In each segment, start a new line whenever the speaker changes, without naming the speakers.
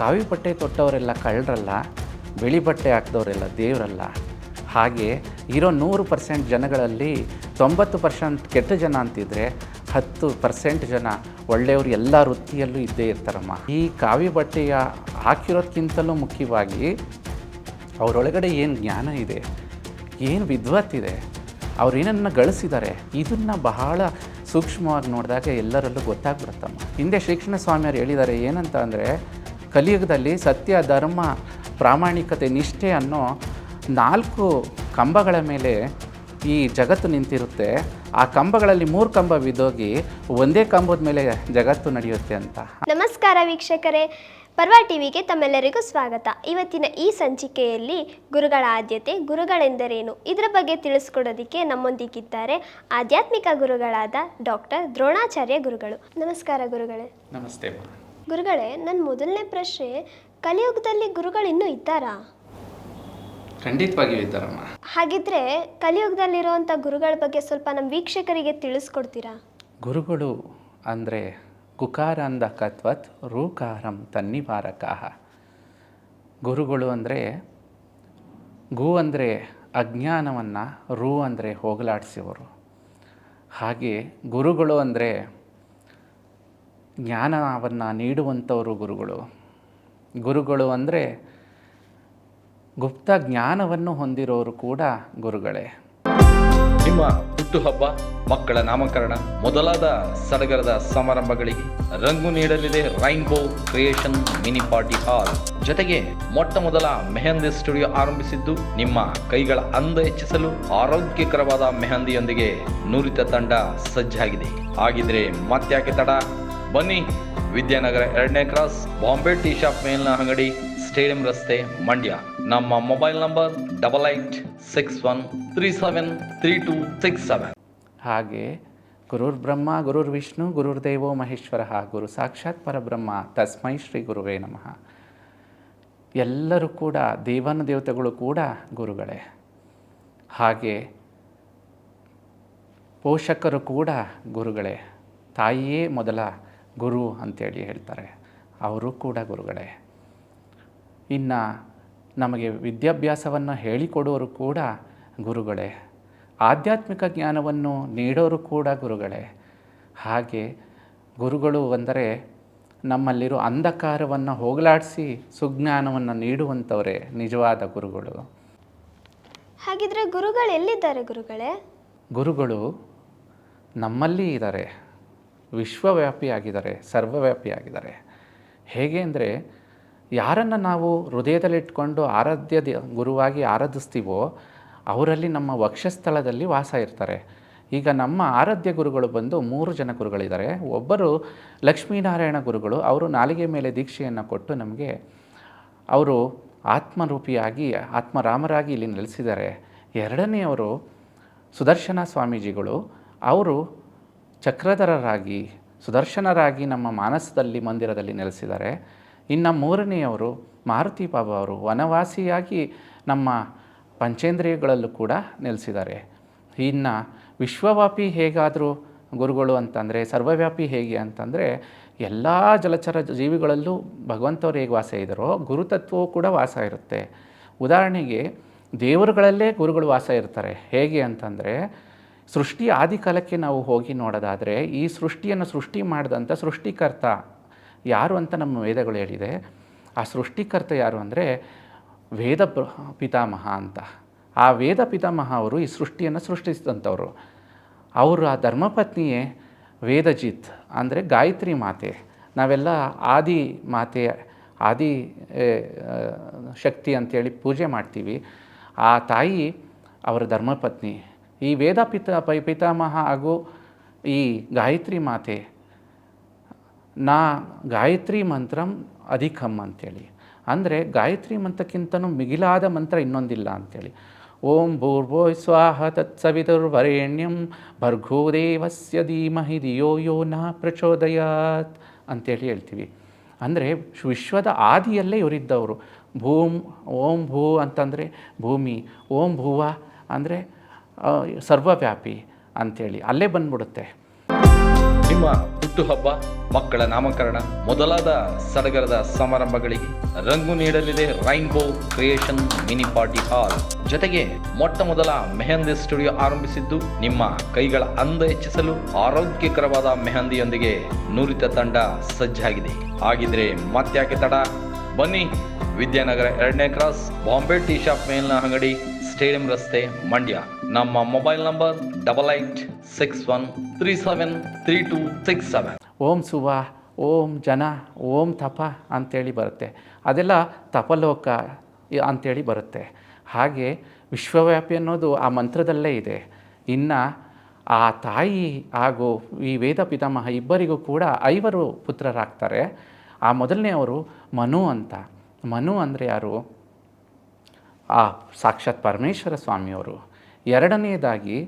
ಕಾವಿ ಬಟ್ಟೆ ತೊಟ್ಟವರೆಲ್ಲ ಕಳ್ಳರಲ್ಲ, ಬಿಳಿ ಬಟ್ಟೆ ಹಾಕಿದವರೆಲ್ಲ ದೇವರಲ್ಲ. ಹಾಗೆ ಇರೋ ನೂರು ಪರ್ಸೆಂಟ್ ಜನಗಳಲ್ಲಿ ತೊಂಬತ್ತು ಪರ್ಸೆಂಟ್ ಕೆಟ್ಟ ಜನ ಅಂತಿದ್ರೆ ಹತ್ತು ಪರ್ಸೆಂಟ್ ಜನ ಒಳ್ಳೆಯವರು ಎಲ್ಲ ವೃತ್ತಿಯಲ್ಲೂ ಇದ್ದೇ ಇರ್ತಾರಮ್ಮ. ಈ ಕಾವಿ ಬಟ್ಟೆಯ ಹಾಕಿರೋದಕ್ಕಿಂತಲೂ ಮುಖ್ಯವಾಗಿ ಅವರೊಳಗಡೆ ಏನು ಜ್ಞಾನ ಇದೆ, ಏನು ವಿದ್ವತ್ತಿದೆ ಅವ್ರು ಏನನ್ನ ಗಳಿಸಿದ್ದಾರೆ ಇದನ್ನು ಬಹಳ ಸೂಕ್ಷ್ಮವಾಗಿ ನೋಡಿದಾಗ ಎಲ್ಲರಲ್ಲೂ ಗೊತ್ತಾಗ್ಬಿಡುತ್ತಮ್ಮ. ಹಿಂದೆ ಶ್ರೀಕೃಷ್ಣ ಸ್ವಾಮಿಯವರು ಹೇಳಿದ್ದಾರೆ ಏನಂತ ಅಂದರೆ ಕಲಿಯುಗದಲ್ಲಿ ಸತ್ಯ ಧರ್ಮ ಪ್ರಾಮಾಣಿಕತೆ ನಿಷ್ಠೆ ಅನ್ನೋ ನಾಲ್ಕು ಕಂಬಗಳ ಮೇಲೆ ಈ ಜಗತ್ತು ನಿಂತಿರುತ್ತೆ. ಆ ಕಂಬಗಳಲ್ಲಿ ಮೂರು ಕಂಬ ಬಿದ್ದೋಗಿ ಒಂದೇ ಕಂಬದ ಮೇಲೆ ಜಗತ್ತು ನಡೆಯುತ್ತೆ ಅಂತ.
ನಮಸ್ಕಾರ ವೀಕ್ಷಕರೇ. ಪರ್ವ ಟಿವಿಗೆ ತಮ್ಮೆಲ್ಲರಿಗೂ ಸ್ವಾಗತ. ಇವತ್ತಿನ ಈ ಸಂಚಿಕೆಯಲ್ಲಿ ಗುರುಗಳ ಆದ್ಯತೆ ಗುರುಗಳೆಂದರೇನು? ಇದರ ಬಗ್ಗೆ ತಿಳಿಸ್ಕೊಡೋದಕ್ಕೆ ನಮ್ಮೊಂದಿಗಿದ್ದಾರೆ ಆಧ್ಯಾತ್ಮಿಕ ಗುರುಗಳಾದ ಡಾಕ್ಟರ್ ದ್ರೋಣಾಚಾರ್ಯ ಗುರುಗಳು. ನಮಸ್ಕಾರ ಗುರುಗಳೇ.
ನಮಸ್ತೆ.
ಗುರುಗಳೇ ನನ್ನ ಮೊದಲನೇ ಪ್ರಶ್ನೆ ಕಲಿಯುಗದಲ್ಲಿ ಗುರುಗಳು ಇನ್ನೂ ಇದ್ದಾರಾ?
ಖಂಡಿತವಾಗಿಯೂ ಇದ್ದಾರಮ್ಮ.
ಹಾಗಿದ್ರೆ ಕಲಿಯುಗದಲ್ಲಿರುವಂಥ ಗುರುಗಳ ಬಗ್ಗೆ ಸ್ವಲ್ಪ ನಮ್ಮ ವೀಕ್ಷಕರಿಗೆ ತಿಳಿಸ್ಕೊಡ್ತೀರಾ?
ಗುರುಗಳು ಅಂದರೆ ಕುಕಾರಂದ ಕತ್ವತ್ ರೂಕಾರಂ ತನ್ನಿವಾರಕಾಹ. ಗುರುಗಳು ಅಂದರೆ ಗು ಅಂದರೆ ಅಜ್ಞಾನವನ್ನು ರು ಅಂದರೆ ಹೋಗಲಾಡಿಸುವರು ಹಾಗೆ ಗುರುಗಳು ಅಂದರೆ ಜ್ಞಾನವನ್ನು ನೀಡುವಂಥವರು ಗುರುಗಳು. ಗುರುಗಳು ಅಂದರೆ ಗುಪ್ತ ಜ್ಞಾನವನ್ನು ಹೊಂದಿರೋರು ಕೂಡ ಗುರುಗಳೇ.
ನಿಮ್ಮ ಹುಟ್ಟುಹಬ್ಬ ಮಕ್ಕಳ ನಾಮಕರಣ, ಮೊದಲಾದ ಸಡಗರದ ಸಮಾರಂಭಗಳಿಗೆ ರಂಗು ನೀಡಲಿದೆ rainbow creation mini party hall. ಜೊತೆಗೆ ಮೊಟ್ಟ ಮೊದಲ ಮೆಹಂದಿ ಸ್ಟುಡಿಯೋ ಆರಂಭಿಸಿದ್ದು ನಿಮ್ಮ ಕೈಗಳ ಅಂದ ಹೆಚ್ಚಿಸಲು ಆರೋಗ್ಯಕರವಾದ ಮೆಹಂದಿಯೊಂದಿಗೆ ನುರಿತ ತಂಡ ಸಜ್ಜಾಗಿದೆ. ಹಾಗಿದ್ರೆ ಮತ್ತ್ಯಾಕೆ ತಡ? ಬನ್ನಿ. ವಿದ್ಯಾನಗರ ಎರಡನೇ ಕ್ರಾಸ್, ಬಾಂಬೆ ಟೀ ಶಾಪ್ ಮೇಲಿನ ಅಂಗಡಿ, ಸ್ಟೇಡಿಯಂ ರಸ್ತೆ, ಮಂಡ್ಯ. ನಮ್ಮ mobile number double eight six one three seven three two six seven.
ಹಾಗೆ ಗುರುರ್ ಬ್ರಹ್ಮ, ಗುರುರ್ ವಿಷ್ಣು, ಗುರುರ್ ದೇವೋ ಮಹೇಶ್ವರ ಗುರು ಸಾಕ್ಷಾತ್ ಪರಬ್ರಹ್ಮ ತಸ್ಮೈ ಶ್ರೀ ಗುರುವೇ ನಮಃ. ಎಲ್ಲರೂ ಕೂಡ, ದೇವನ ದೇವತೆಗಳು ಕೂಡ ಗುರುಗಳೇ. ಹಾಗೆ ಪೋಷಕರು ಕೂಡ ಗುರುಗಳೇ. ತಾಯಿಯೇ ಮೊದಲ ಗುರು ಅಂತೇಳಿ ಹೇಳ್ತಾರೆ. ಅವರು ಕೂಡ ಗುರುಗಳೇ. ಇನ್ನು ನಮಗೆ ವಿದ್ಯಾಭ್ಯಾಸವನ್ನು ಹೇಳಿಕೊಡೋರು ಕೂಡ ಗುರುಗಳೇ. ಆಧ್ಯಾತ್ಮಿಕ ಜ್ಞಾನವನ್ನು ನೀಡೋರು ಕೂಡ ಗುರುಗಳೇ. ಹಾಗೆ ಗುರುಗಳು ಅಂದರೆ ನಮ್ಮಲ್ಲಿರೋ ಅಂಧಕಾರವನ್ನು ಹೋಗಲಾಡಿಸಿ ಸುಜ್ಞಾನವನ್ನು ನೀಡುವಂಥವರೇ ನಿಜವಾದ ಗುರುಗಳು.
ಹಾಗಿದ್ರೆ ಗುರುಗಳು ಎಲ್ಲಿದ್ದಾರೆ ಗುರುಗಳೇ?
ಗುರುಗಳು ನಮ್ಮಲ್ಲಿ ಇದ್ದಾರೆ. ವಿಶ್ವವ್ಯಾಪಿಯಾಗಿದ್ದಾರೆ, ಸರ್ವವ್ಯಾಪಿಯಾಗಿದ್ದಾರೆ. ಹೇಗೆ ಅಂದರೆ, ಯಾರನ್ನು ನಾವು ಹೃದಯದಲ್ಲಿಟ್ಕೊಂಡು ಆರಾಧ್ಯ ಗುರುವಾಗಿ ಆರಾಧಿಸ್ತೀವೋ, ಅವರಲ್ಲಿ ನಮ್ಮ ವಕ್ಷಸ್ಥಳದಲ್ಲಿ ವಾಸ ಇರ್ತಾರೆ. ಈಗ ನಮ್ಮ ಆರಾಧ್ಯ ಗುರುಗಳು ಬಂದು ಮೂರು ಜನ ಗುರುಗಳಿದ್ದಾರೆ. ಒಬ್ಬರು ಲಕ್ಷ್ಮೀನಾರಾಯಣ ಗುರುಗಳು, ಅವರು ನಾಲಿಗೆ ಮೇಲೆ ದೀಕ್ಷೆಯನ್ನು ಕೊಟ್ಟು ನಮಗೆ ಅವರು ಆತ್ಮರೂಪಿಯಾಗಿ, ಆತ್ಮರಾಮರಾಗಿ ಇಲ್ಲಿ ನೆಲೆಸಿದ್ದಾರೆ. ಎರಡನೆಯವರು ಸುದರ್ಶನ ಸ್ವಾಮೀಜಿಗಳು. ಅವರು ಚಕ್ರಧರರಾಗಿ, ಸುದರ್ಶನರಾಗಿ ನಮ್ಮ ಮಾನಸದಲ್ಲಿ ಮಂದಿರದಲ್ಲಿ ನೆಲೆಸಿದ್ದಾರೆ. ಇನ್ನು ಮೂರನೆಯವರು ಮಾರುತಿ ಬಾಬಾ ಅವರು, ವನವಾಸಿಯಾಗಿ ನಮ್ಮ ಪಂಚೇಂದ್ರಿಯಗಳಲ್ಲೂ ಕೂಡ ನೆಲೆಸಿದ್ದಾರೆ. ಇನ್ನು ವಿಶ್ವವ್ಯಾಪಿ ಹೇಗಾದರೂ ಗುರುಗಳು ಅಂತಂದರೆ, ಸರ್ವವ್ಯಾಪಿ ಹೇಗೆ ಅಂತಂದರೆ, ಎಲ್ಲ ಜಲಚರ ಜೀವಿಗಳಲ್ಲೂ ಭಗವಂತವರು ಹೇಗೆ ವಾಸ ಇದ್ದಾರೋ, ಗುರುತತ್ವವು ಕೂಡ ವಾಸ ಇರುತ್ತೆ. ಉದಾಹರಣೆಗೆ, ದೇವರುಗಳಲ್ಲೇ ಗುರುಗಳು ವಾಸ ಇರ್ತಾರೆ. ಹೇಗೆ ಅಂತಂದರೆ ಸೃಷ್ಟಿ ಆದಿಕಾಲಕ್ಕೆ ನಾವು ಹೋಗಿ ನೋಡೋದಾದರೆ, ಈ ಸೃಷ್ಟಿಯನ್ನು ಸೃಷ್ಟಿ ಮಾಡಿದಂಥ ಸೃಷ್ಟಿಕರ್ತ ಯಾರು ಅಂತ ನಮ್ಮ ವೇದಗಳು ಹೇಳಿದೆ. ಆ ಸೃಷ್ಟಿಕರ್ತ ಯಾರು ಅಂದರೆ ವೇದ ಪಿತಾಮಹ ಅಂತ. ಆ ವೇದ ಪಿತಾಮಹ ಅವರು ಈ ಸೃಷ್ಟಿಯನ್ನು ಸೃಷ್ಟಿಸಿದಂಥವ್ರು. ಅವರು ಆ ಧರ್ಮಪತ್ನಿಯೇ ವೇದಜಿತ್ ಅಂದರೆ ಗಾಯತ್ರಿ ಮಾತೆ. ನಾವೆಲ್ಲ ಆದಿ ಮಾತೆ, ಆದಿ ಶಕ್ತಿ ಅಂತೇಳಿ ಪೂಜೆ ಮಾಡ್ತೀವಿ. ಆ ತಾಯಿ ಅವರ ಧರ್ಮಪತ್ನಿ. ಈ ವೇದ ಪಿತ ಪೈ ಪಿತಾಮಹ ಹಾಗೂ ಈ ಗಾಯತ್ರಿ ಮಾತೆ, ನಾ ಗಾಯತ್ರಿ ಮಂತ್ರಂ ಅಧಿಕಂ ಅಂತೇಳಿ. ಅಂದರೆ ಗಾಯತ್ರಿ ಮಂತ್ರಕ್ಕಿಂತನೂ ಮಿಗಿಲಾದ ಮಂತ್ರ ಇನ್ನೊಂದಿಲ್ಲ ಅಂತೇಳಿ. ಓಂ ಭೂರ್ಭೋ ಸ್ವಾಹ ತತ್ಸವಿತುರ್ವರೆಣ್ಯಂ ಭರ್ಗೋದೇವಸ್ಯ ಧೀಮಹಿ ಧಿಯೋ ಯೋ ನ ಪ್ರಚೋದಯಾತ್ ಅಂತೇಳಿ ಹೇಳ್ತೀವಿ. ಅಂದರೆ ವಿಶ್ವದ ಆದಿಯಲ್ಲೇ ಇವರಿದ್ದವರು. ಭೂಮ್, ಓಂ ಭೂ ಅಂತಂದರೆ ಭೂಮಿ, ಓಂ ಭೂವ ಅಂದರೆ ಸರ್ವವ್ಯಾಪಿ ಅಂಥೇಳಿ ಅಲ್ಲೇ ಬಂದ್ಬಿಡುತ್ತೆ.
ನಿಮ್ಮ ಹುಟ್ಟುಹಬ್ಬ ಮಕ್ಕಳ ನಾಮಕರಣ, ಮೊದಲಾದ ಸಡಗರದ ಸಮಾರಂಭಗಳಿಗೆ ರಂಗು ನೀಡಲಿದೆ rainbow creation mini party hall. ಜೊತೆಗೆ ಮೊಟ್ಟ ಮೊದಲ ಮೆಹಂದಿ ಸ್ಟುಡಿಯೋ ಆರಂಭಿಸಿದ್ದು ನಿಮ್ಮ ಕೈಗಳ ಅಂದ ಹೆಚ್ಚಿಸಲು ಆರೋಗ್ಯಕರವಾದ ಮೆಹಂದಿಯೊಂದಿಗೆ ನುರಿತ ತಂಡ ಸಜ್ಜಾಗಿದೆ. ಹಾಗಿದ್ರೆ ಮತ್ತ್ಯಾಕೆ ತಡ? ಬನ್ನಿ ವಿದ್ಯಾನಗರ ಎರಡನೇ ಕ್ರಾಸ್ ಬಾಂಬೆ ಟೀ ಶಾಪ್ ಮೇಲಿನ ಅಂಗಡಿ. ಸ್ಟೇಡಿಯಂ ರಸ್ತೆ ಮಂಡ್ಯ. ನಮ್ಮ mobile number double eight six one three seven three two six seven.
ಓಂ ಸುವ ಓಂ ಜನ, ಓಂ ತಪ ಅಂತೇಳಿ ಬರುತ್ತೆ. ಅದೆಲ್ಲ ತಪಲೋಕ ಅಂಥೇಳಿ ಬರುತ್ತೆ. ಹಾಗೆ ವಿಶ್ವವ್ಯಾಪಿ ಅನ್ನೋದು ಆ ಮಂತ್ರದಲ್ಲೇ ಇದೆ. ಇನ್ನು ಆ ತಾಯಿ ಹಾಗೂ ಈ ವೇದ ಪಿತಾಮಹ ಇಬ್ಬರಿಗೂ ಕೂಡ ಐವರು ಪುತ್ರರಾಗ್ತಾರೆ. ಆ ಮೊದಲನೆಯವರು ಮನು ಅಂತ. ಮನು ಅಂದರೆ ಯಾರು? ಆ ಸಾಕ್ಷಾತ್ ಪರಮೇಶ್ವರ ಸ್ವಾಮಿಯವರು. ಎರಡನೆಯದಾಗಿ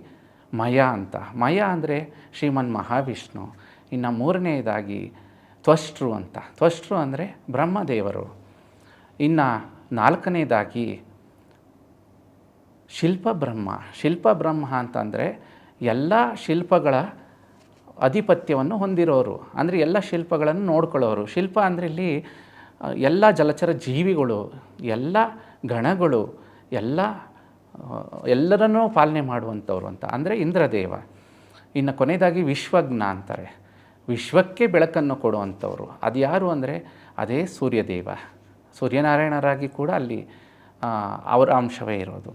ಮಯ ಅಂತ. ಮಯ ಅಂದರೆ ಶ್ರೀಮನ್ ಮಹಾವಿಷ್ಣು. ಇನ್ನು ಮೂರನೆಯದಾಗಿ ತ್ವಷ್ಟ್ರು ಅಂತ. ತ್ವಷ್ಟ್ರು ಅಂದರೆ ಬ್ರಹ್ಮದೇವರು. ಇನ್ನು ನಾಲ್ಕನೇದಾಗಿ ಶಿಲ್ಪ ಬ್ರಹ್ಮ ಶಿಲ್ಪ ಬ್ರಹ್ಮ ಅಂತಂದರೆ ಎಲ್ಲ ಶಿಲ್ಪಗಳ ಆಧಿಪತ್ಯವನ್ನು ಹೊಂದಿರೋರು. ಅಂದರೆ ಎಲ್ಲ ಶಿಲ್ಪಗಳನ್ನು ನೋಡ್ಕೊಳ್ಳೋರು. ಶಿಲ್ಪ ಅಂದರೆ ಇಲ್ಲಿ ಎಲ್ಲ ಜಲಚರ ಜೀವಿಗಳು. ಎಲ್ಲ ಗಣಗಳು ಎಲ್ಲ, ಎಲ್ಲರನ್ನೂ ಪಾಲನೆ ಮಾಡುವಂಥವ್ರು ಅಂತ. ಅಂದರೆ ಇಂದ್ರದೇವ. ಇನ್ನು ಕೊನೆಯದಾಗಿ ವಿಶ್ವಜ್ಞ ಅಂತಾರೆ. ವಿಶ್ವಕ್ಕೆ ಬೆಳಕನ್ನು ಕೊಡುವಂಥವ್ರು. ಅದು ಯಾರು ಅಂದರೆ ಅದೇ ಸೂರ್ಯದೇವ. ಸೂರ್ಯನಾರಾಯಣರಾಗಿ ಕೂಡ ಅಲ್ಲಿ ಅವರ ಅಂಶವೇ ಇರೋದು.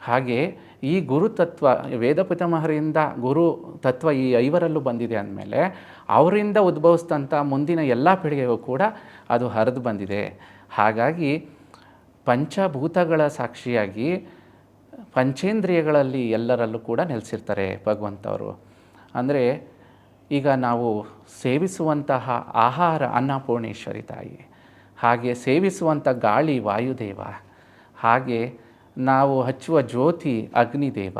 ಹಾಗೆ ಈ ಗುರು ತತ್ವ, ವೇದ ಪಿತಾಮಹರಿಂದ ಗುರು ತತ್ವ ಈ ಐವರಲ್ಲೂ ಬಂದಿದೆ ಅಂದಮೇಲೆ ಅವರಿಂದ ಉದ್ಭವಿಸಿದಂಥ ಮುಂದಿನ ಎಲ್ಲ ಪೀಳಿಗೆಗೂ ಕೂಡ ಅದು ಹರಿದು ಬಂದಿದೆ. ಹಾಗಾಗಿ ಪಂಚಭೂತಗಳ ಸಾಕ್ಷಿಯಾಗಿ ಪಂಚೇಂದ್ರಿಯಗಳಲ್ಲಿ ಎಲ್ಲರಲ್ಲೂ ಕೂಡ ನೆಲೆಸಿರ್ತಾರೆ ಭಗವಂತವರು. ಅಂದರೆ ಈಗ ನಾವು ಸೇವಿಸುವಂತಹ ಆಹಾರ ಅನ್ನಪೂರ್ಣೇಶ್ವರಿ ತಾಯಿ, ಹಾಗೆ ಸೇವಿಸುವಂಥ ಗಾಳಿ ವಾಯುದೇವ, ಹಾಗೆ ನಾವು ಹಚ್ಚುವ ಜ್ಯೋತಿ ಅಗ್ನಿದೇವ,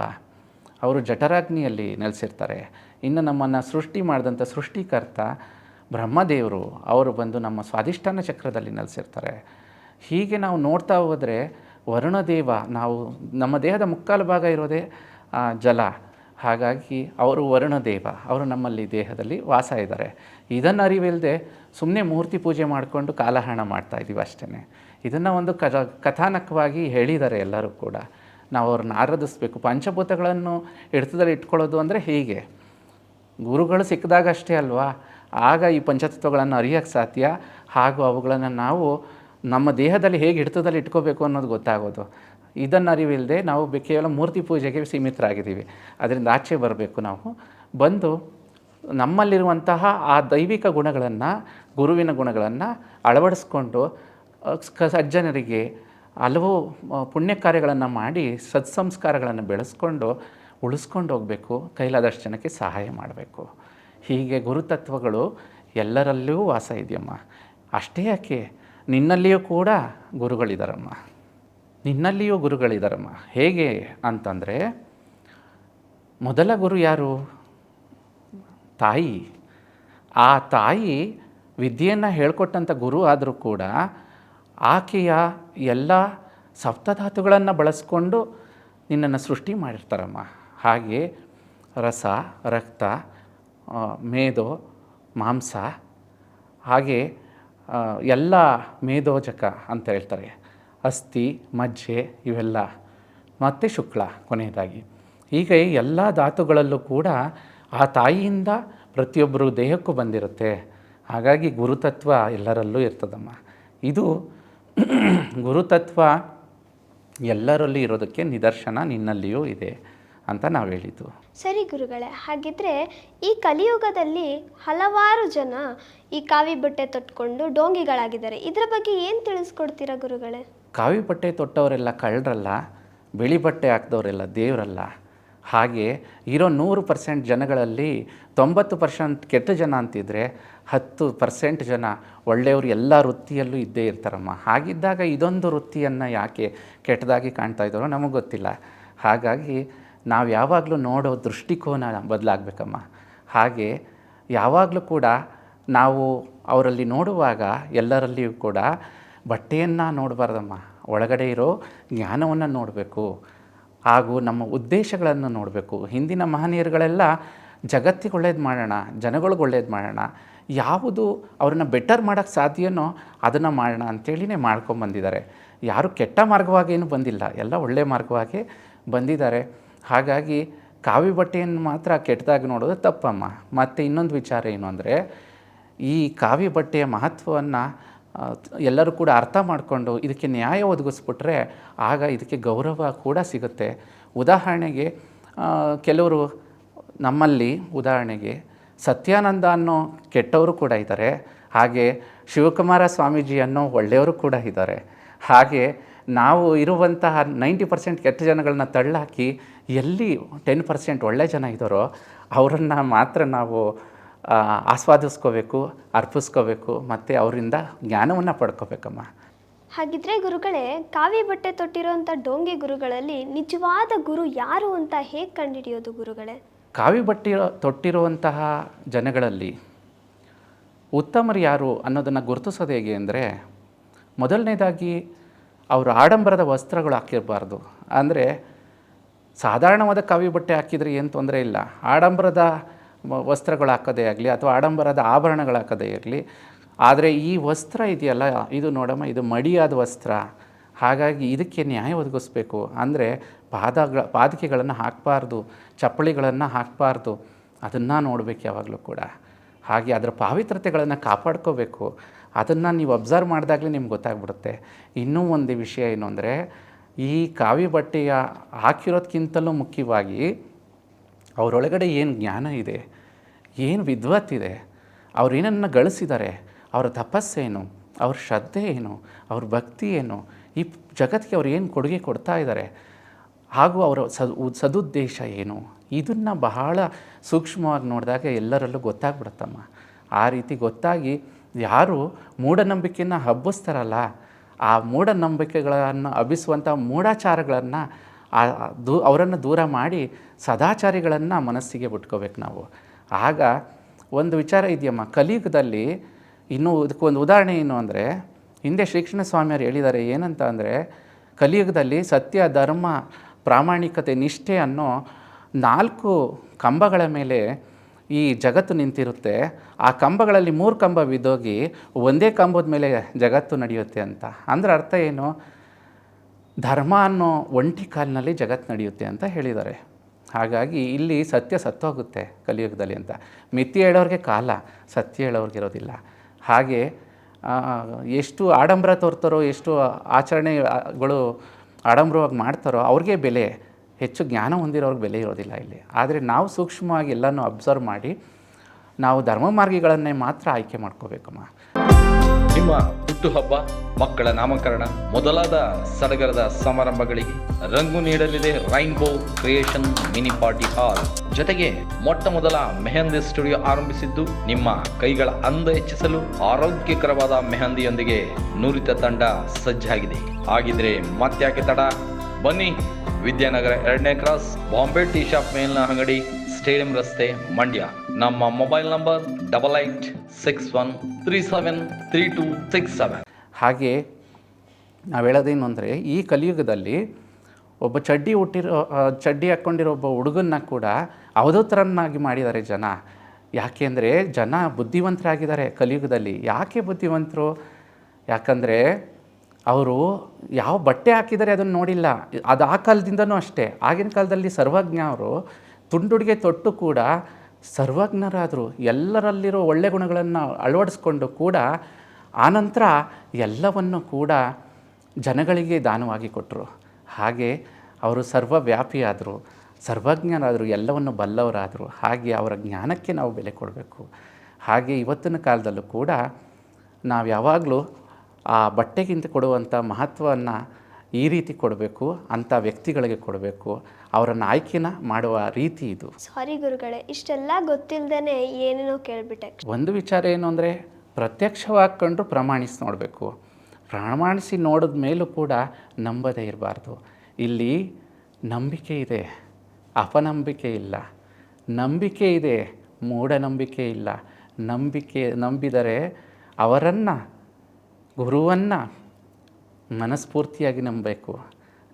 ಅವರು ಜಠರಾಗ್ನಿಯಲ್ಲಿ ನೆಲೆಸಿರ್ತಾರೆ. ಇನ್ನು ನಮ್ಮನ್ನು ಸೃಷ್ಟಿ ಮಾಡಿದಂಥ ಸೃಷ್ಟಿಕರ್ತ ಬ್ರಹ್ಮದೇವರು, ಅವರು ಬಂದು ನಮ್ಮ ಸ್ವಾಧಿಷ್ಠಾನ ಚಕ್ರದಲ್ಲಿ ನೆಲೆಸಿರ್ತಾರೆ. ಹೀಗೆ ನಾವು ನೋಡ್ತಾ ಹೋದರೆ ವರುಣದೇವ ನಾವು ನಮ್ಮ ದೇಹದ ಮುಕ್ಕಾಲು ಭಾಗ ಇರೋದೇ ಜಲ. ಹಾಗಾಗಿ ಅವರು ವರುಣದೇವ, ಅವರು ನಮ್ಮಲ್ಲಿ ದೇಹದಲ್ಲಿ ವಾಸ ಇದ್ದಾರೆ. ಇದನ್ನು ಅರಿವಿಲ್ಲದೆ ಸುಮ್ಮನೆ ಮೂರ್ತಿ ಪೂಜೆ ಮಾಡಿಕೊಂಡು ಕಾಲಹರಣ ಮಾಡ್ತಾ ಇದ್ದೀವಿ ಅಷ್ಟೇ ಇದನ್ನು ಒಂದು ಕಥ, ಕಥಾನಕವಾಗಿ ಹೇಳಿದ್ದಾರೆ ಎಲ್ಲರೂ ಕೂಡ. ನಾವು ಅವ್ರನ್ನ ಆರಾಧಿಸ್ಬೇಕು. ಪಂಚಭೂತಗಳನ್ನು ಹಿಡಿತದಲ್ಲಿ ಇಟ್ಕೊಳ್ಳೋದು ಅಂದರೆ ಹೀಗೆ. ಗುರುಗಳು ಸಿಕ್ಕಿದಾಗ ಅಷ್ಟೇ ಅಲ್ವಾ? ಆಗ ಈ ಪಂಚತತ್ವಗಳನ್ನು ಅರಿಯೋಕ್ಕೆ ಸಾಧ್ಯ? ಹಾಗೂ ಅವುಗಳನ್ನು ನಾವು ನಮ್ಮ ದೇಹದಲ್ಲಿ ಹೇಗೆ ಹಿಡಿತದಲ್ಲಿ ಇಟ್ಕೋಬೇಕು ಅನ್ನೋದು ಗೊತ್ತಾಗೋದು. ಇದನ್ನು ಅರಿವಿಲ್ಲದೆ ನಾವು ಕೇವಲ ಮೂರ್ತಿ ಪೂಜೆಗೆ ಸೀಮಿತರಾಗಿದ್ದೀವಿ. ಅದರಿಂದ ಆಚೆ ಬರಬೇಕು ನಾವು. ಬಂದು ನಮ್ಮಲ್ಲಿರುವಂತಹ ಆ ದೈವಿಕ ಗುಣಗಳನ್ನು, ಗುರುವಿನ ಗುಣಗಳನ್ನು ಅಳವಡಿಸ್ಕೊಂಡು ಸಜ್ಜನರಿಗೆ ಹಲವು ಪುಣ್ಯ ಕಾರ್ಯಗಳನ್ನು ಮಾಡಿ ಸತ್ಸಂಸ್ಕಾರಗಳನ್ನು ಬೆಳೆಸ್ಕೊಂಡು, ಉಳಿಸ್ಕೊಂಡು ಹೋಗಬೇಕು, ಕೈಲಾದಷ್ಟು ಜನಕ್ಕೆ ಸಹಾಯ ಮಾಡಬೇಕು. ಹೀಗೆ ಗುರುತತ್ವಗಳು ಎಲ್ಲರಲ್ಲೂ ವಾಸ ಇದೆಯಮ್ಮ. ಅಷ್ಟೇ ಯಾಕೆ? ನಿನ್ನಲ್ಲಿಯೂ ಕೂಡ ಗುರುಗಳಿದ್ದಾರಮ್ಮ ನಿನ್ನಲ್ಲಿಯೂ ಗುರುಗಳಿದ್ದಾರಮ್ಮ ಹೇಗೆ ಅಂತಂದರೆ, ಮೊದಲ ಗುರು ಯಾರು? ತಾಯಿ. ಆ ತಾಯಿ ವಿದ್ಯೆಯನ್ನು ಹೇಳ್ಕೊಟ್ಟಂಥ ಗುರು ಆದರೂ ಕೂಡ ಆಕೆಯ ಎಲ್ಲ ಸಪ್ತಧಾತುಗಳನ್ನು ಬಳಸ್ಕೊಂಡು ನಿನ್ನನ್ನು ಸೃಷ್ಟಿ ಮಾಡಿರ್ತಾರಮ್ಮ. ಹಾಗೆ ರಸ, ರಕ್ತ ಮೇದು, ಮಾಂಸ, ಹಾಗೆ ಎಲ್ಲ ಮೇಧೋಜಕ ಅಂತ ಹೇಳ್ತಾರೆ. ಅಸ್ಥಿ, ಮಜ್ಜೆ ಇವೆಲ್ಲ. ಮತ್ತು ಶುಕ್ಲ ಕೊನೆಯದಾಗಿ. ಹೀಗೆ ಎಲ್ಲ ಧಾತುಗಳಲ್ಲೂ ಕೂಡ ಆ ತಾಯಿಯಿಂದ ಪ್ರತಿಯೊಬ್ಬರು ದೇಹಕ್ಕೂ ಬಂದಿರುತ್ತೆ. ಹಾಗಾಗಿ ಗುರುತತ್ವ ಎಲ್ಲರಲ್ಲೂ ಇರ್ತದಮ್ಮ. ಇದು ಗುರುತತ್ವ ಎಲ್ಲರಲ್ಲಿ ಇರೋದಕ್ಕೆ ನಿದರ್ಶನ ನಿನ್ನಲ್ಲಿಯೂ ಇದೆ. ಅಂತ ನಾವು ಹೇಳಿದ್ದು.
ಸರಿ ಗುರುಗಳೇ ಹಾಗಿದ್ರೆ ಈ ಕಲಿಯುಗದಲ್ಲಿ ಹಲವಾರು ಜನ ಈ ಕಾವಿ ಬಟ್ಟೆ ತೊಟ್ಕೊಂಡು ಡೋಂಗಿಗಳಾಗಿದ್ದಾರೆ. ಇದರ ಬಗ್ಗೆ ಏನು ತಿಳಿಸ್ಕೊಡ್ತೀರಾ ಗುರುಗಳೇ?
ಕಾವಿ ಬಟ್ಟೆ ತೊಟ್ಟವರೆಲ್ಲ ಕಳ್ಳರಲ್ಲ ಬಿಳಿ ಬಟ್ಟೆ ಹಾಕ್ದವರೆಲ್ಲ ದೇವರಲ್ಲ. ಹಾಗೆ ಇರೋ ನೂರು ಪರ್ಸೆಂಟ್ ಜನಗಳಲ್ಲಿ ತೊಂಬತ್ತು ಪರ್ಸೆಂಟ್ ಕೆಟ್ಟ ಜನ ಅಂತಿದ್ರೆ ಹತ್ತು ಪರ್ಸೆಂಟ್ ಜನ ಒಳ್ಳೆಯವರು ಎಲ್ಲ ವೃತ್ತಿಯಲ್ಲೂ ಇದ್ದೇ ಇರ್ತಾರಮ್ಮ. ಹಾಗಿದ್ದಾಗ ಇದೊಂದು ವೃತ್ತಿಯನ್ನು ಯಾಕೆ ಕೆಟ್ಟದಾಗಿ ಕಾಣ್ತಾ ಇದ್ದಾರೋ ನಮಗೆ ಗೊತ್ತಿಲ್ಲ. ಹಾಗಾಗಿ ನಾವು ಯಾವಾಗಲೂ ನೋಡೋ ದೃಷ್ಟಿಕೋನ ಬದಲಾಗಬೇಕಮ್ಮ. ಹಾಗೆ ಯಾವಾಗಲೂ ಕೂಡ ನಾವು ಅವರಲ್ಲಿ ನೋಡುವಾಗ ಎಲ್ಲರಲ್ಲಿಯೂ ಕೂಡ ಬಟ್ಟೆಯನ್ನು ನೋಡಬಾರ್ದಮ್ಮ. ಒಳಗಡೆ ಇರೋ ಜ್ಞಾನವನ್ನು ನೋಡಬೇಕು. ಹಾಗೂ ನಮ್ಮ ಉದ್ದೇಶಗಳನ್ನು ನೋಡಬೇಕು. ಹಿಂದಿನ ಮಹನೀಯರುಗಳೆಲ್ಲ ಜಗತ್ತಿಗೆ ಒಳ್ಳೇದು ಮಾಡೋಣ, ಜನಗಳಿಗೆ ಒಳ್ಳೇದು ಮಾಡೋಣ, ಯಾವುದು ಅವ್ರನ್ನ ಬೆಟರ್ ಮಾಡೋಕ್ಕೆ ಸಾಧ್ಯನೋ ಅದನ್ನು ಮಾಡೋಣ ಮಾಡ್ಕೊಂಡು ಮಾಡ್ಕೊಂಬಂದಿದ್ದಾರೆ. ಯಾರು ಕೆಟ್ಟ ಮಾರ್ಗವಾಗೇನು ಬಂದಿಲ್ಲ. ಎಲ್ಲ ಒಳ್ಳೆಯ ಮಾರ್ಗವಾಗಿ ಬಂದಿದ್ದಾರೆ. ಹಾಗಾಗಿ ಕಾವಿ ಬಟ್ಟೆಯನ್ನು ಮಾತ್ರ ಕೆಟ್ಟದಾಗಿ ನೋಡೋದು ತಪ್ಪಮ್ಮ. ಮತ್ತು ಇನ್ನೊಂದು ವಿಚಾರ ಏನು ಅಂದರೆ, ಈ ಕಾವಿ ಬಟ್ಟೆಯ ಮಹತ್ವವನ್ನು ಎಲ್ಲರೂ ಕೂಡ ಅರ್ಥ ಮಾಡಿಕೊಂಡು ಇದಕ್ಕೆ ನ್ಯಾಯ ಒದಗಿಸ್ಬಿಟ್ರೆ ಆಗ ಇದಕ್ಕೆ ಗೌರವ ಕೂಡ ಸಿಗುತ್ತೆ. ಉದಾಹರಣೆಗೆ ಕೆಲವರು ನಮ್ಮಲ್ಲಿ ಉದಾಹರಣೆಗೆ ಸತ್ಯಾನಂದ ಅನ್ನೋ ಕೆಟ್ಟವರು ಕೂಡ ಇದ್ದಾರೆ. ಹಾಗೆ ಶಿವಕುಮಾರ ಸ್ವಾಮೀಜಿ ಅನ್ನೋ ಒಳ್ಳೆಯವರು ಕೂಡ ಇದ್ದಾರೆ. ಹಾಗೆ ನಾವು ಇರುವಂತಹ ನೈಂಟಿ ಪರ್ಸೆಂಟ್ ಕೆಟ್ಟ ಜನಗಳನ್ನ ತಳ್ಳಾಕಿ ಎಲ್ಲಿ ಟೆನ್ ಪರ್ಸೆಂಟ್ ಒಳ್ಳೆ ಜನ ಇದ್ದಾರೋ ಅವರನ್ನು ಮಾತ್ರ ನಾವು ಆಸ್ವಾದಿಸ್ಕೋಬೇಕು ಅರ್ಪಿಸ್ಕೋಬೇಕು ಮತ್ತು ಅವರಿಂದ ಜ್ಞಾನವನ್ನು ಪಡ್ಕೋಬೇಕಮ್ಮ.
ಹಾಗಿದ್ರೆ ಗುರುಗಳೇ ಕಾವಿ ಬಟ್ಟೆ ತೊಟ್ಟಿರುವಂಥ ಡೋಂಗಿ ಗುರುಗಳಲ್ಲಿ ನಿಜವಾದ ಗುರು ಯಾರು ಅಂತ ಹೇಗೆ ಕಂಡುಹಿಡಿಯೋದು ಗುರುಗಳೇ?
ಕಾವಿ ಬಟ್ಟೆ ತೊಟ್ಟಿರುವಂತಹ ಜನಗಳಲ್ಲಿ ಉತ್ತಮರು ಯಾರು ಅನ್ನೋದನ್ನು ಗುರುತಿಸೋದು ಹೇಗೆ ಅಂದರೆ ಮೊದಲನೇದಾಗಿ ಅವರು ಆಡಂಬರದ ವಸ್ತ್ರಗಳು ಹಾಕಿರಬಾರ್ದು. ಅಂದರೆ ಸಾಧಾರಣವಾದ ಕಾವಿ ಬಟ್ಟೆ ಹಾಕಿದರೆ ಏನು ತೊಂದರೆ ಇಲ್ಲ. ಆಡಂಬರದ ವಸ್ತ್ರಗಳು ಹಾಕೋದೇ ಆಗಲಿ ಅಥವಾ ಆಡಂಬರದ ಆಭರಣಗಳು ಹಾಕೋದೇ ಇರಲಿ. ಆದರೆ ಈ ವಸ್ತ್ರ ಇದೆಯಲ್ಲ, ಇದು ನೋಡಮ್ಮ, ಇದು ಮಡಿಯಾದ ವಸ್ತ್ರ. ಹಾಗಾಗಿ ಇದಕ್ಕೆ ನ್ಯಾಯ ಒದಗಿಸ್ಬೇಕು. ಅಂದರೆ ಪಾದಗಳ, ಪಾದಕೆಗಳನ್ನು ಹಾಕಬಾರ್ದು ಚಪ್ಪಳಿಗಳನ್ನು ಹಾಕಬಾರ್ದು. ಅದನ್ನು ನೋಡಬೇಕು ಯಾವಾಗಲೂ ಕೂಡ. ಹಾಗೆ ಅದರ ಪಾವಿತ್ರತೆಗಳನ್ನು ಕಾಪಾಡ್ಕೋಬೇಕು. ಅದನ್ನು ನೀವು ಅಬ್ಸರ್ವ್ ಮಾಡಿದಾಗಲೇ ನಿಮ್ಗೆ ಗೊತ್ತಾಗ್ಬಿಡುತ್ತೆ. ಇನ್ನೂ ಒಂದು ವಿಷಯ ಏನು ಅಂದರೆ, ಈ ಕಾವಿ ಬಟ್ಟೆಯ ಹಾಕಿರೋದಕ್ಕಿಂತಲೂ ಮುಖ್ಯವಾಗಿ ಅವರೊಳಗಡೆ ಏನು ಜ್ಞಾನ ಇದೆ, ಏನು ವಿದ್ವತ್ತಿದೆ ಅವ್ರು ಏನನ್ನು ಗಳಿಸಿದ್ದಾರೆ ಅವರ ತಪಸ್ಸೇನು, ಅವ್ರ ಶ್ರದ್ಧೆ ಏನು ಅವ್ರ ಭಕ್ತಿ ಏನು ಈ ಜಗತ್ತಿಗೆ ಅವ್ರು ಏನು ಕೊಡುಗೆ ಕೊಡ್ತಾ ಇದ್ದಾರೆ ಹಾಗೂ ಅವರ ಸದುದ್ದೇಶ ಏನು, ಇದನ್ನು ಬಹಳ ಸೂಕ್ಷ್ಮವಾಗಿ ನೋಡಿದಾಗ ಎಲ್ಲರಲ್ಲೂ ಗೊತ್ತಾಗ್ಬಿಡುತ್ತಮ್ಮ. ಆ ರೀತಿ ಗೊತ್ತಾಗಿ ಯಾರು ಮೂಢನಂಬಿಕೆಯನ್ನು ಹಬ್ಬಿಸ್ತಾರಲ್ಲ, ಆ ಮೂಢನಂಬಿಕೆಗಳನ್ನು ಹಬ್ಬಿಸುವಂಥ ಮೂಢಾಚಾರಗಳನ್ನು ದೂ, ಅವರನ್ನು ದೂರ ಮಾಡಿ ಸದಾಚಾರಿಗಳನ್ನು ಮನಸ್ಸಿಗೆ ಬಿಟ್ಕೋಬೇಕು ನಾವು. ಆಗ ಒಂದು ವಿಚಾರ ಇದೆಯಮ್ಮ, ಕಲಿಯುಗದಲ್ಲಿ ಇನ್ನೂ ಇದಕ್ಕೊಂದು ಉದಾಹರಣೆ ಏನು ಅಂದರೆ, ಹಿಂದೆ ಶ್ರೀಕೃಷ್ಣ ಸ್ವಾಮಿಯವರು ಹೇಳಿದ್ದಾರೆ ಏನಂತ ಅಂದರೆ, ಕಲಿಯುಗದಲ್ಲಿ ಸತ್ಯ, ಧರ್ಮ, ಪ್ರಾಮಾಣಿಕತೆ, ನಿಷ್ಠೆ ಅನ್ನೋ ನಾಲ್ಕು ಕಂಬಗಳ ಮೇಲೆ ಈ ಜಗತ್ತು ನಿಂತಿರುತ್ತೆ, ಆ ಕಂಬಗಳಲ್ಲಿ ಮೂರು ಕಂಬ ಬಿದ್ದೋಗಿ ಒಂದೇ ಕಂಬದ ಮೇಲೆ ಜಗತ್ತು ನಡೆಯುತ್ತೆ ಅಂತ. ಅಂದ್ರೆ ಅರ್ಥ ಏನು? ಧರ್ಮ ಅನ್ನೋ ಒಂಟಿ ಕಾಲಿನಲ್ಲಿ ಜಗತ್ತು ನಡೆಯುತ್ತೆ ಅಂತ ಹೇಳಿದ್ದಾರೆ. ಹಾಗಾಗಿ ಇಲ್ಲಿ ಸತ್ಯ ಸತ್ತೋಗುತ್ತೆ ಕಲಿಯುಗದಲ್ಲಿ ಅಂತ. ಮಿತಿ ಹೇಳೋರಿಗೆ ಕಾಲ, ಸತ್ಯ ಹೇಳೋರ್ಗೆ ಇರೋದಿಲ್ಲ. ಹಾಗೆ ಎಷ್ಟು ಆಡಂಬರ ತೋರ್ತಾರೋ, ಎಷ್ಟು ಆಚರಣೆಗಳು ಆಡಂಬರವಾಗಿ ಮಾಡ್ತಾರೋ ಅವ್ರಿಗೆ ಬೆಲೆ. ಹೆಚ್ಚು ಜ್ಞಾನ ಹೊಂದಿರೋರ್ಗೆ ಬೆಲೆ ಇರೋದಿಲ್ಲ ಇಲ್ಲಿ. ಆದರೆ ನಾವು ಸೂಕ್ಷ್ಮವಾಗಿ ಎಲ್ಲನೂ ಅಬ್ಸರ್ವ್ ಮಾಡಿ ನಾವು ಧರ್ಮ ಮಾರ್ಗಿಗಳನ್ನೇ ಮಾತ್ರ ಆಯ್ಕೆ ಮಾಡ್ಕೋಬೇಕಮ್ಮ.
ನಿಮ್ಮ ಹುಟ್ಟುಹಬ್ಬ ಮಕ್ಕಳ ನಾಮಕರಣ, ಮೊದಲಾದ ಸಡಗರದ ಸಮಾರಂಭಗಳಿಗೆ ರಂಗು ನೀಡಲಿದೆ rainbow creation mini party hall. ಜೊತೆಗೆ ಮೊಟ್ಟ ಮೊದಲ ಮೆಹಂದಿ ಸ್ಟುಡಿಯೋ ಆರಂಭಿಸಿದ್ದು ನಿಮ್ಮ ಕೈಗಳ ಅಂದ ಹೆಚ್ಚಿಸಲು ಆರೋಗ್ಯಕರವಾದ ಮೆಹಂದಿಯೊಂದಿಗೆ ನುರಿತ ತಂಡ ಸಜ್ಜಾಗಿದೆ. ಹಾಗಿದ್ರೆ ಮತ್ತ್ಯಾಕೆ ತಡ? ಬನ್ನಿ. ವಿದ್ಯಾನಗರ ಎರಡನೇ ಕ್ರಾಸ್ ಬಾಂಬೆ ಟೀ ಶಾಪ್ ಮೇಲಿನ ಅಂಗಡಿ, ಸ್ಟೇಡಿಯಂ ರಸ್ತೆ, ಮಂಡ್ಯ. ನಮ್ಮ mobile number double eight six one three seven three two six seven.
ಹಾಗೆ ನಾವು ಹೇಳೋದೇನು ಅಂದರೆ, ಈ ಕಲಿಯುಗದಲ್ಲಿ ಒಬ್ಬ ಚಡ್ಡಿ ಹುಟ್ಟಿರೋ ಚಡ್ಡಿ ಹಾಕ್ಕೊಂಡಿರೋ ಒಬ್ಬ ಹುಡುಗನ್ನ ಕೂಡ ಅವಧೂತರನ್ನಾಗಿ ಮಾಡಿದ್ದಾರೆ ಜನ. ಯಾಕೆಂದರೆ ಜನ ಬುದ್ಧಿವಂತರಾಗಿದ್ದಾರೆ ಕಲಿಯುಗದಲ್ಲಿ. ಯಾಕೆ ಬುದ್ಧಿವಂತರು? ಯಾಕಂದರೆ ಅವರು ಯಾವ ಬಟ್ಟೆ ಹಾಕಿದ್ದಾರೆ ಅದನ್ನು ನೋಡಿಲ್ಲ. ಅದು ಆ ಕಾಲದಿಂದನೂ ಅಷ್ಟೇ. ಆಗಿನ ಕಾಲದಲ್ಲಿ ಸರ್ವಜ್ಞ ಅವರು ತುಂಡುಡಿಗೆ ತೊಟ್ಟು ಕೂಡ ಸರ್ವಜ್ಞರಾದರು. ಎಲ್ಲರಲ್ಲಿರೋ ಒಳ್ಳೆ ಗುಣಗಳನ್ನು ಅಳವಡಿಸ್ಕೊಂಡು ಕೂಡ ಆನಂತರ ಎಲ್ಲವನ್ನು ಕೂಡ ಜನಗಳಿಗೆ ದಾನವಾಗಿ ಕೊಟ್ಟರು. ಹಾಗೆ ಅವರು ಸರ್ವವ್ಯಾಪಿಯಾದರು. ಸರ್ವಜ್ಞರಾದರು. ಎಲ್ಲವನ್ನು ಬಲ್ಲವರಾದರು. ಹಾಗೆ ಅವರ ಜ್ಞಾನಕ್ಕೆ ನಾವು ಬೆಲೆ ಕೊಡಬೇಕು. ಹಾಗೆ ಇವತ್ತಿನ ಕಾಲದಲ್ಲೂ ಕೂಡ ನಾವು ಯಾವಾಗಲೂ ಆ ಬಟ್ಟೆಗಿಂತ ಕೊಡುವಂಥ ಮಹತ್ವವನ್ನು ಈ ರೀತಿ ಕೊಡಬೇಕು ಅಂಥ ವ್ಯಕ್ತಿಗಳಿಗೆ ಕೊಡಬೇಕು. ಅವರನ್ನು ಆಯ್ಕೆನ ಮಾಡುವ ರೀತಿ ಇದು.
ಸಾರಿ ಗುರುಗಳೇ ಇಷ್ಟೆಲ್ಲ ಗೊತ್ತಿಲ್ಲದೇ ಏನೇನೋ ಕೇಳಿಬಿಟ್ಟೆ.
ಒಂದು ವಿಚಾರ ಏನು ಅಂದರೆ ಪ್ರತ್ಯಕ್ಷವಾಗಿ ಕಂಡು ಪ್ರಮಾಣಿಸಿ ನೋಡಬೇಕು. ಪ್ರಮಾಣಿಸಿ ನೋಡಿದ ಮೇಲೂ ಕೂಡ ನಂಬದೇ ಇರಬಾರ್ದು. ಇಲ್ಲಿ ನಂಬಿಕೆ ಇದೆ ಅಪನಂಬಿಕೆ ಇಲ್ಲ. ನಂಬಿಕೆ ಇದೆ ಮೂಢನಂಬಿಕೆ ಇಲ್ಲ. ನಂಬಿಕೆ ನಂಬಿದರೆ ಅವರನ್ನು ಗುರುವನ್ನು ಮನಸ್ಫೂರ್ತಿಯಾಗಿ ನಂಬಬೇಕು.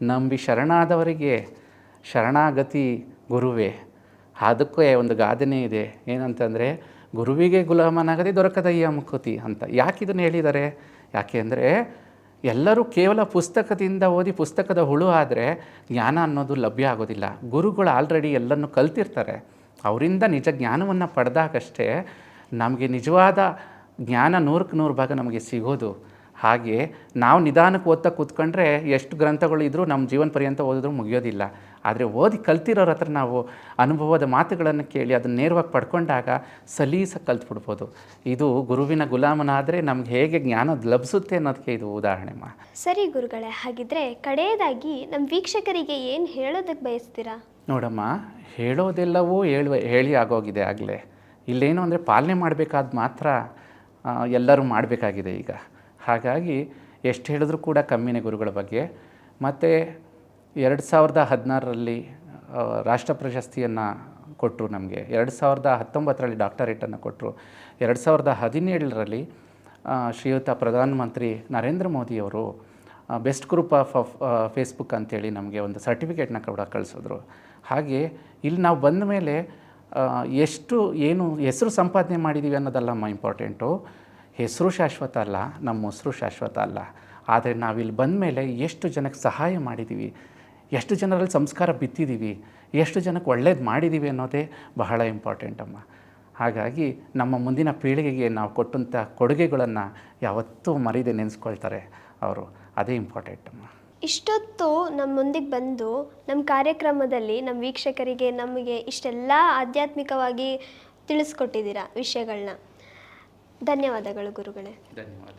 ನಂಬಿ ಶರಣಾದವರಿಗೆ ಶರಣಾಗತಿ ಗುರುವೇ. ಅದಕ್ಕೆ ಒಂದು ಗಾದೆನೇ ಇದೆ. ಏನಂತಂದರೆ, ಗುರುವಿಗೆ ಗುಲಾಮನಾಗದೆ ದೊರಕದಯ್ಯ ಮುಕುತಿ ಅಂತ. ಯಾಕೆ ಇದನ್ನು ಹೇಳಿದ್ದಾರೆ ಯಾಕೆ ಅಂದರೆ, ಎಲ್ಲರೂ ಕೇವಲ ಪುಸ್ತಕದಿಂದ ಓದಿ ಪುಸ್ತಕದ ಹುಳು ಆದರೆ ಜ್ಞಾನ ಅನ್ನೋದು ಲಭ್ಯ ಆಗೋದಿಲ್ಲ. ಗುರುಗಳು ಆಲ್ರೆಡಿ ಎಲ್ಲನ್ನು ಕಲ್ತಿರ್ತಾರೆ. ಅವರಿಂದ ನಿಜ ಜ್ಞಾನವನ್ನು ಪಡೆದಾಗಷ್ಟೇ ನಮಗೆ ನಿಜವಾದ ಜ್ಞಾನ ನೂರಕ್ಕೆ ನೂರು ಭಾಗ ನಮಗೆ ಸಿಗೋದು. ಹಾಗೆ ನಾವು ನಿಧಾನಕ್ಕೆ ಓದ್ತಾ ಕೂತ್ಕೊಂಡ್ರೆ ಎಷ್ಟು ಗ್ರಂಥಗಳು ಇದ್ದರೂ ನಮ್ಮ ಜೀವನ ಪರ್ಯಂತ ಓದಿದ್ರು ಮುಗಿಯೋದಿಲ್ಲ. ಆದರೆ ಓದಿ ಕಲ್ತಿರೋರ ಹತ್ರ ನಾವು ಅನುಭವದ ಮಾತುಗಳನ್ನು ಕೇಳಿ ಅದನ್ನು ನೇರವಾಗಿ ಪಡ್ಕೊಂಡಾಗ ಸಲೀಸಾಗಿ ಕಲ್ತ್ಬಿಡ್ಬೋದು. ಇದು ಗುರುವಿನ ಗುಲಾಮನಾದರೆ ನಮ್ಗೆ ಹೇಗೆ ಜ್ಞಾನ ಲಭಿಸುತ್ತೆ ಅನ್ನೋದಕ್ಕೆ ಇದು ಉದಾಹರಣೆ ಮಾ.
ಸರಿ ಗುರುಗಳೇ ಹಾಗಿದ್ರೆ ಕಡೆಯದಾಗಿ ನಮ್ಮ ವೀಕ್ಷಕರಿಗೆ ಏನು ಹೇಳೋದಕ್ಕೆ ಬಯಸ್ತೀರಾ?
ನೋಡಮ್ಮ ಹೇಳೋದೆಲ್ಲವೂ ಹೇಳುವ ಹೇಳಿ ಆಗೋಗಿದೆ ಆಗಲೇ. ಇಲ್ಲೇನು ಅಂದರೆ ಪಾಲನೆ ಮಾಡಬೇಕಾದ ಮಾತ್ರ ಎಲ್ಲರೂ ಮಾಡಬೇಕಾಗಿದೆ ಈಗ. ಹಾಗಾಗಿ ಎಷ್ಟು ಹೇಳಿದ್ರು ಕೂಡ ಕಮ್ಮಿನೇ ಗುರುಗಳ ಬಗ್ಗೆ. ಮತ್ತು ಎರಡು ಸಾವಿರದ ಹದಿನಾರರಲ್ಲಿ ರಾಷ್ಟ್ರ ಪ್ರಶಸ್ತಿಯನ್ನು ಕೊಟ್ಟರು ನಮಗೆ. ಎರಡು ಸಾವಿರದ ಹತ್ತೊಂಬತ್ತರಲ್ಲಿ ಡಾಕ್ಟರೇಟನ್ನು ಕೊಟ್ಟರು ಎರಡು ಸಾವಿರದ ಹದಿನೇಳರಲ್ಲಿ ಶ್ರೀಯುತ ಪ್ರಧಾನಮಂತ್ರಿ ನರೇಂದ್ರ ಮೋದಿಯವರು best group of of Facebook ಅಂತೇಳಿ ನಮಗೆ ಒಂದು ಸರ್ಟಿಫಿಕೇಟ್ನ ಕೂಡ ಕಳಿಸಿದ್ರು. ಹಾಗೆ ಇಲ್ಲಿ ನಾವು ಬಂದ ಮೇಲೆ ಎಷ್ಟು, ಏನು ಹೆಸರು ಸಂಪಾದನೆ ಮಾಡಿದ್ದೀವಿ ಅನ್ನೋದಲ್ಲಮ್ಮ ಇಂಪಾರ್ಟೆಂಟು ಹೆಸರು ಶಾಶ್ವತ ಅಲ್ಲ, ನಮ್ಮ ಹೆಸರು ಶಾಶ್ವತ ಅಲ್ಲ. ಆದರೆ ನಾವಿಲ್ಲಿ ಬಂದ ಮೇಲೆ ಎಷ್ಟು ಜನಕ್ಕೆ ಸಹಾಯ ಮಾಡಿದ್ದೀವಿ ಎಷ್ಟು ಜನರಲ್ಲಿ ಸಂಸ್ಕಾರ ಬಿತ್ತಿದ್ದೀವಿ ಎಷ್ಟು ಜನಕ್ಕೆ ಒಳ್ಳೇದು ಮಾಡಿದ್ದೀವಿ ಅನ್ನೋದೇ ಬಹಳ ಇಂಪಾರ್ಟೆಂಟ್ ಅಮ್ಮ. ಹಾಗಾಗಿ ನಮ್ಮ ಮುಂದಿನ ಪೀಳಿಗೆಗೆ ನಾವು ಕೊಟ್ಟಂಥ ಕೊಡುಗೆಗಳನ್ನು ಯಾವತ್ತೂ ಮರೀದೆ ನೆನೆಸ್ಕೊಳ್ತಾರೆ ಅವರು. ಅದೇ ಇಂಪಾರ್ಟೆಂಟ್ ಅಮ್ಮ.
ಇಷ್ಟೊತ್ತು ನಮ್ಮ ಮುಂದಿಗೆ ಬಂದು ನಮ್ಮ ಕಾರ್ಯಕ್ರಮದಲ್ಲಿ ನಮ್ಮ ವೀಕ್ಷಕರಿಗೆ ನಮಗೆ ಇಷ್ಟೆಲ್ಲ ಆಧ್ಯಾತ್ಮಿಕವಾಗಿ ತಿಳಿಸ್ಕೊಟ್ಟಿದ್ದೀರಾ ವಿಷಯಗಳನ್ನ ಧನ್ಯವಾದಗಳು ಗುರುಗಳೇ.
ಧನ್ಯವಾದ